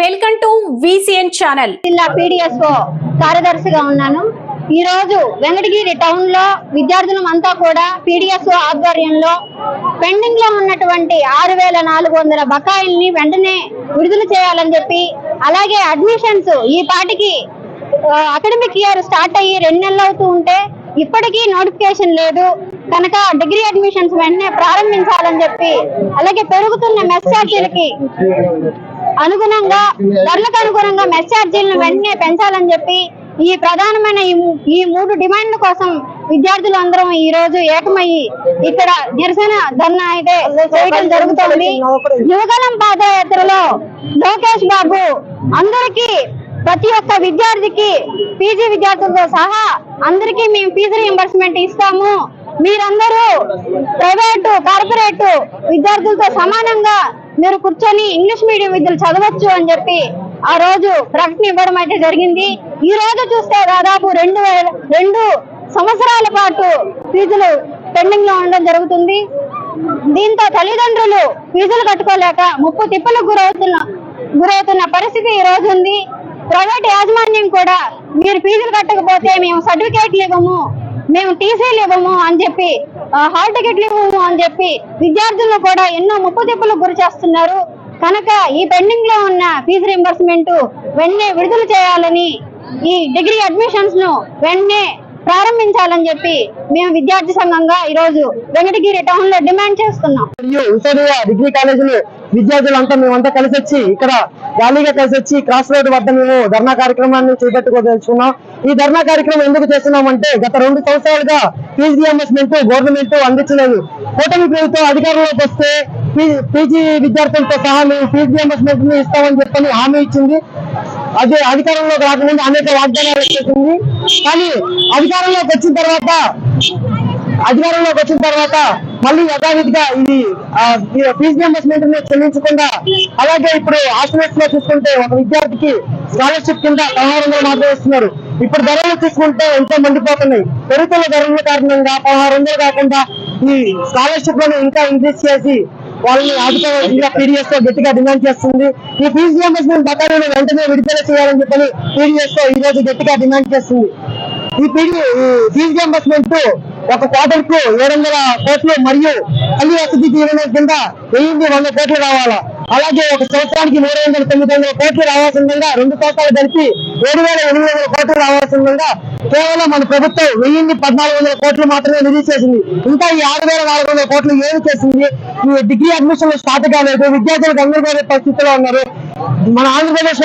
Welcome to VCN channel. జిల్లా PDSO కార్యదర్శిగా ఉన్నాను. ఈ రోజు వెంకటగిరి టౌన్లో విద్యార్థులమంతా కూడా పీడిఎస్ఓ ఆధ్వర్యంలో పెండింగ్లో ఉన్నటువంటి ఆరు వేల నాలుగు వందల బకాయిల్ని వెంటనే విడుదల చేయాలని చెప్పి అలాగే అడ్మిషన్స్ ఈ పాటికి అకాడమిక్ ఇయర్ స్టార్ట్ అయ్యి రెండు నెలలు అవుతూ ఉంటే ఇప్పటికీ నోటిఫికేషన్ లేదు. కనుక డిగ్రీ అడ్మిషన్స్ వెంటనే ప్రారంభించాలని చెప్పి అలాగే పెరుగుతున్న మెస్ ఛార్జీలకి అనుగుణంగా ధరలకు అనుగుణంగా మెస్ ఛార్జీలను వెంటనే పెంచాలని చెప్పి ఈ ప్రధానమైన ఈ మూడు డిమాండ్ల కోసం విద్యార్థులందరం ఈ రోజు ఏకమయ్యి ఇక్కడ నిరసన ధర్నా అయితే చేయడం జరుగుతోంది. యువగలం పాదయాత్రలో లోకేష్ బాబు అందరికీ ప్రతి ఒక్క విద్యార్థికి పీజీ విద్యార్థులతో సహా అందరికీ మేము ఫీజు రియంబర్స్మెంట్ ఇస్తాము. మీరందరూ ప్రైవేటు కార్పొరేట్ విద్యార్థులతో సమానంగా మీరు కూర్చొని ఇంగ్లీష్ మీడియం విద్యలు చదవచ్చు అని చెప్పి ఆ రోజు ప్రకటన ఇవ్వడం అయితే జరిగింది. ఈ రోజు చూస్తే దాదాపు రెండు వేల రెండు సంవత్సరాల పాటు ఫీజులు పెండింగ్లో ఉండడం జరుగుతుంది. దీంతో తల్లిదండ్రులు ఫీజులు కట్టుకోలేక ముప్పు తిప్పలకు గురవుతున్న గురవుతున్న పరిస్థితి ఈ రోజు ఉంది. ప్రైవేట్ యాజమాన్యం కూడా మీరు ఫీజులు కట్టకపోతే మేము సర్టిఫికేట్లు ఇవ్వము మేము టీసీలు ఇవ్వము అని చెప్పి హాల్ టికెట్లు ఇవ్వము అని చెప్పి విద్యార్థులను కూడా ఎన్నో ముప్పు తిప్పలకు గురి చేస్తున్నారు. కనుక ఈ పెండింగ్లో ఉన్న ఫీజు రింబర్స్మెంట్ వెంటనే విడుదల చేయాలని ఈ డిగ్రీ అడ్మిషన్స్ను వెంటనే ప్రారంభించాలని చెప్పి మేము విద్యార్థి సంఘంగా ఈ రోజు వెంకటగిరి టౌన్లో డిమాండ్ చేస్తున్నాం. మరియు డిగ్రీ కాలేజీలు విద్యార్థులంతా మేమంతా కలిసి వచ్చి ఇక్కడ ర్యాలీగా కలిసి వచ్చి క్రాస్ రోడ్ వద్ద మేము ధర్నా కార్యక్రమాన్ని చేపట్టుకోదలుచుకున్నాం. ఈ ధర్నా కార్యక్రమం ఎందుకు చేస్తున్నామంటే గత రెండు సంవత్సరాలుగా ఫీజు రియంబర్స్మెంట్ గవర్నమెంట్ అందించలేదు. కూటమి ప్రభుత్వం అధికారంలోకి వస్తే పీజీ విద్యార్థులతో సహా మేము ఫీజు రియంబర్స్మెంట్ ఇస్తామని చెప్పని హామీ ఇచ్చింది. అదే అధికారంలోకి రాకముందు అనేక వాగ్దానాలు చేసింది. కానీ అధికారంలోకి వచ్చిన తర్వాత అధికారంలోకి వచ్చిన తర్వాత మళ్ళీ యథావిధిగా ఇది ఫీజు రియంబర్స్మెంట్ చెల్లించకుండా అలాగే ఇప్పుడు హాస్టల్స్లో చూసుకుంటే ఒక విద్యార్థికి స్కాలర్షిప్ కింద పదహారు వందలు మాత్రమే ఇస్తున్నారు ఇప్పుడు ధరలు తీసుకుంటే ఎంతో మండిపోతున్నాయి. పెరుగుతున్న ధరల కారణంగా పదహారు వందలు కాకుండా ఈ స్కాలర్షిప్లను ఇంకా ఇంక్రీజ్ చేసి వాళ్ళని ఆదుకోవాల్సిందిగా పీడిఎస్తో గట్టిగా డిమాండ్ చేస్తుంది. ఈ ఫీజు రియంబర్స్మెంట్ బకాయిలను వెంటనే విడుదల చేయాలని చెప్పని పీడిఎస్తో ఈ రోజు గట్టిగా డిమాండ్ చేస్తుంది. ఈ పీడి ఈ ఫీజు రియంబర్స్మెంట్ ఒక క్వార్టర్కు ఏడు వందల కోట్లు మరియు అన్ని వసతి దీవెన కింద వెయ్యి వంద కోట్లు రావాలా? అలాగే ఒక సంవత్సరానికి మూడు వందల తొమ్మిది వందల కోట్లు రావాల్సిందిగా రెండు సంవత్సరాలు కలిపి ఏడు వేల ఎనిమిది వందల కోట్లు రావాల్సిందిగా కేవలం మన ప్రభుత్వం వెయ్యిన్ని పద్నాలుగు వందల కోట్లు మాత్రమే రిలీజ్ చేసింది. ఇంకా ఈ ఆరు వేల నాలుగు వందల కోట్లు ఏమి చేసింది? ఈ డిగ్రీ అడ్మిషన్లు స్టార్ట్ కాలేదు విద్యార్థులు గందరగోళ పరిస్థితిలో ఉన్నారు. మన ఆంధ్రప్రదేశ్